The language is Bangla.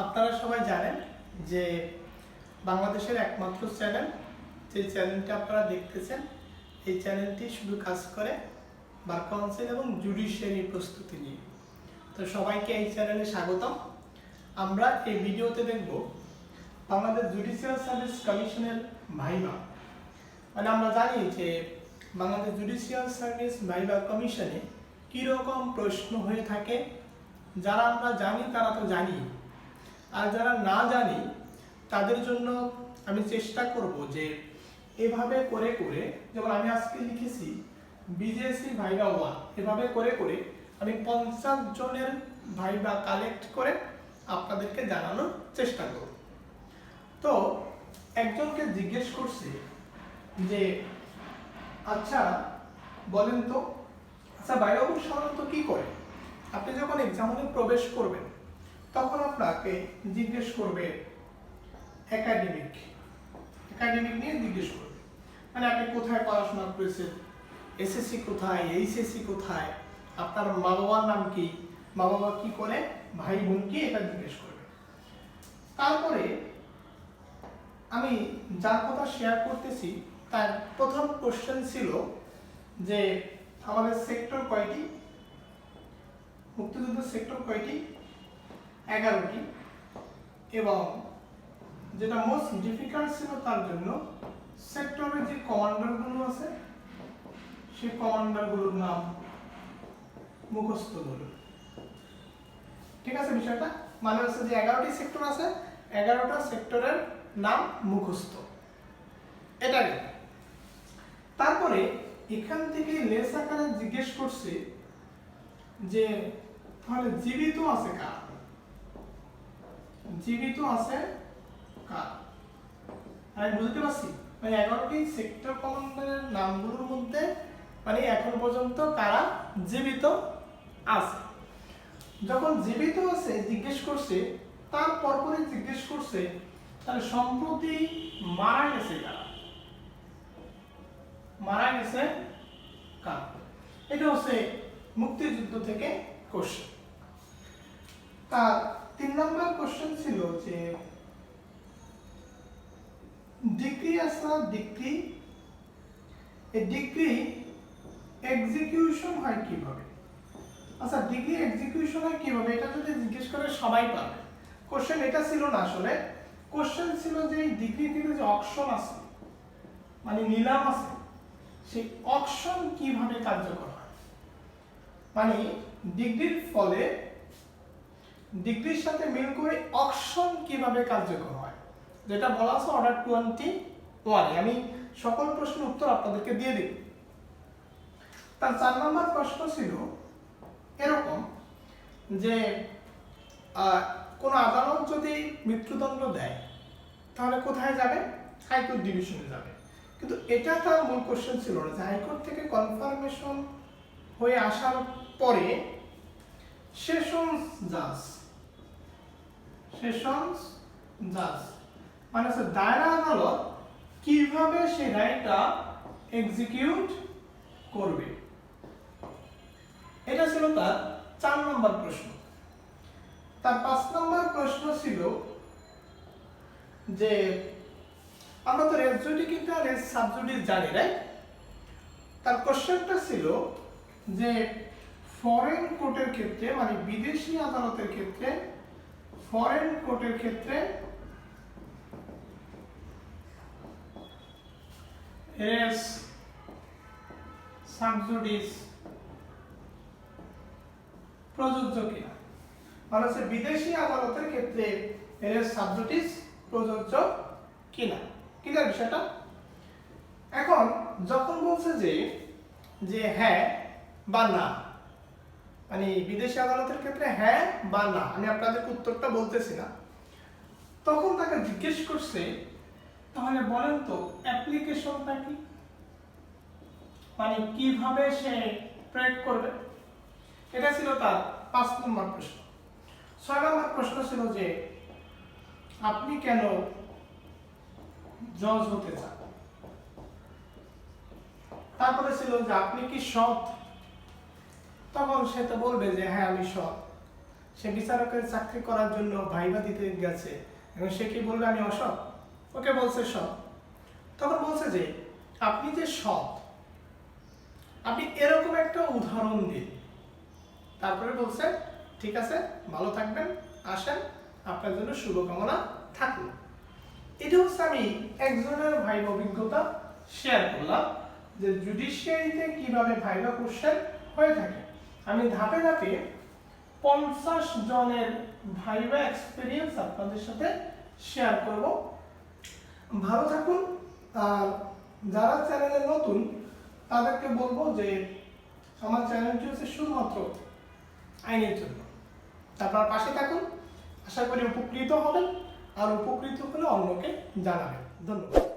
আপনারা সবাই জানেন যে বাংলাদেশের একমাত্র চ্যানেল, যে চ্যানেলটি আপনারা দেখতেছেন, এই চ্যানেলটি শুধু কাজ করে বার কাউন্সিল এবং জুডিশিয়ারি প্রস্তুতি নিয়ে। তো সবাইকে এই চ্যানেলে স্বাগতম। আমরা এই ভিডিওতে দেখব বাংলাদেশ জুডিশিয়াল সার্ভিস কমিশনের ভাইবা। মানে আমরা জানি যে বাংলাদেশ জুডিশিয়াল সার্ভিস ভাইবা কমিশনে কীরকম প্রশ্ন হয়ে থাকে, যারা আমরা জানি তারা তো জানি আর যারা না জানি, তাদের জন্য আমি চেষ্টা করব যে এভাবে করে করে, যেমন আমি আজকে লিখেছি, বিজেসি ভাইবা ওয়ান, এভাবে করে করে আমি পঞ্চাশ জনের ভাইবা কালেক্ট করে আপনাদেরকে জানানোর চেষ্টা করব। তো একজনকে জিজ্ঞেস করছি যে আচ্ছা বলেন তো আচ্ছা বাইবাবু সাধারণত কি করে? আপনি যখন এক্সামনে প্রবেশ করবেন তখন আপনাকে জিজ্ঞেস করবে একাডেমিক একাডেমিক নিয়ে জিজ্ঞেস করবে। মানে আপনি কোথায় পড়াশোনা করেছেন? এসএসসি কোথায়? এইচএসসি কোথায়? আপনার মা বাবার নাম কি? মা বাবা কি করে? ভাই বোন কি? এটা জিজ্ঞেস করবে। তারপরে আমি যার কথা শেয়ার করতেছি, তার প্রথম কোশ্চেন ছিল যে, আমাদের সেক্টর কয়টি? মুক্তিযুদ্ধ সেক্টর কয়টি? এগারোটি। এবং যেটা মোস্ট ডিফিকাল্ট ছিল তার জন্য সেক্টরের যে কমান্ডারগুলো আছে সেই কমান্ডারগুলোর নাম মুখস্থ ধরুন ঠিক আছে বিষয়টা? মানে হচ্ছে যে এগারোটি সেক্টর আছে, এগারোটা সেক্টরের নাম মুখস্থ। এটা তারপরে এখান থেকে লেস আকারে জিজ্ঞেস করছে যে, তাহলে জীবিত আছে কার? জীবিত আছে। কার? আমি বুঝতে পারছি। মানে এগারোটি সেক্টর কমান্ডারের নামগুলোর মধ্যে মানে এখন পর্যন্ত কারা জীবিত আছে? যখন জীবিত আছে, জিজ্ঞেস করছে তার পরপরে জিজ্ঞেস করছে, তাহলে সম্প্রতি মারা গেছে কারা? মারা গেছে কারা? এটা হচ্ছে মুক্তিযুদ্ধ থেকে কোশ্চেন তার তিন নম্বর কোশ্চেন ছিল যে ডিগ্রি আসা ডিগ্রি এই ডিগ্রি এক্সিকিউশন হয় কীভাবে? আচ্ছা ডিগ্রি এক্সিকিউশন হয় কীভাবে? এটা যদি জিজ্ঞেস করে সবাই পারবে। কোশ্চেন এটা ছিল না আসলে। কোশ্চেন ছিল যে এই ডিগ্রিটিতে যে অপশন আছে মানে নিলাম আছে, সেই অপশন কীভাবে কার্যকর হয়? মানে ডিগ্রির ফলে ডিগ্রির সাথে মিল করে অপশন কীভাবে কার্যকর হয়? যেটা বলা আছে অর্ডার টোয়েন্টি ওয়ানে আমি সকল প্রশ্নের উত্তর আপনাদেরকে দিয়ে দিই। তার চার নম্বর প্রশ্ন ছিল এরকম যে কোনো আদালত যদি মৃত্যুদণ্ড দেয়, তাহলে কোথায় যাবে? হাইকোর্ট ডিভিশনে যাবে। কিন্তু এটা তার মূল কোশ্চেন ছিল না, যে হাইকোর্ট থেকে কনফার্মেশন হয়ে আসার পরে সেশনস জাজ সেশনস জাজ মানে হচ্ছে দায়রা আদালত কীভাবে সেই রায়টা এক্সিকিউট করবে। এটা ছিল তার চার নম্বর প্রশ্ন। তার পাঁচ নম্বর প্রশ্ন ছিল যে, আমরা তো রেস জুডিকেট আর রেস সাবজুডিস জানি রাইট তার কোশ্চেনটা ছিল যে ফরেন কোর্টের ক্ষেত্রে মানে বিদেশি আদালতের ক্ষেত্রে ফরেন কোর্টের ক্ষেত্রে রেস সাবজুডিস প্রযোজ্য কিনা? মানে হচ্ছে বিদেশি আদালতের ক্ষেত্রে রেস সাবজুডিস প্রযোজ্য কিনা? ক্লিয়ার বিষয়টা? এখন যখন বলছে যে যে হ্যাঁ বা না মানে বিদেশি আদালতের ক্ষেত্রে হ্যাঁ বা না, আমি আপনাদেরকে উত্তরটা বলতেছি না। তখন তাকে জিজ্ঞেস করছে, তাহলে বলেন তো, অ্যাপ্লিকেশনটা কি? মানে কীভাবে সে প্রয়োগ করবে? এটা ছিল তার পাঁচ নম্বর প্রশ্ন। ছয় নম্বর প্রশ্ন ছিল যে, আপনি কেন জজ হতে চান? তারপরে ছিল যে, আপনি কি সৎ? তখন সে তো বলবে যে হ্যাঁ আমি সৎ। সে বিচারকের চাকরি করার জন্য ভাইবা দিতে গেছে। এবং সে কি বলবে, আমি অসৎ? ওকে বলছে সৎ। তখন বলছে যে, আপনি যে সৎ, আপনি এরকম একটা উদাহরণ দিন। তারপরে বলছে, ঠিক আছে, ভালো থাকবেন, আসেন, আপনার জন্য শুভকামনা থাকল। এটা হচ্ছে আমি একজনের ভাইব অভিজ্ঞতা শেয়ার করলাম যে জুডিশিয়ারিতে কীভাবে ভাইবা কোশ্চেন হয়ে থাকে। আমি ধাপে ধাপে পঞ্চাশ জনের ভাইবা এক্সপিরিয়েন্স আপনাদের সাথে শেয়ার করব। ভালো থাকুন। আর যারা চ্যানেলে নতুন, তাদেরকে বলব যে আমার চ্যানেলটি হচ্ছে শুধুমাত্র আইনের জন্য। আপনার পাশে থাকুন। আশা করি উপকৃত হবেন। আর উপকৃত হলে অন্যকে জানাবেন। ধন্যবাদ।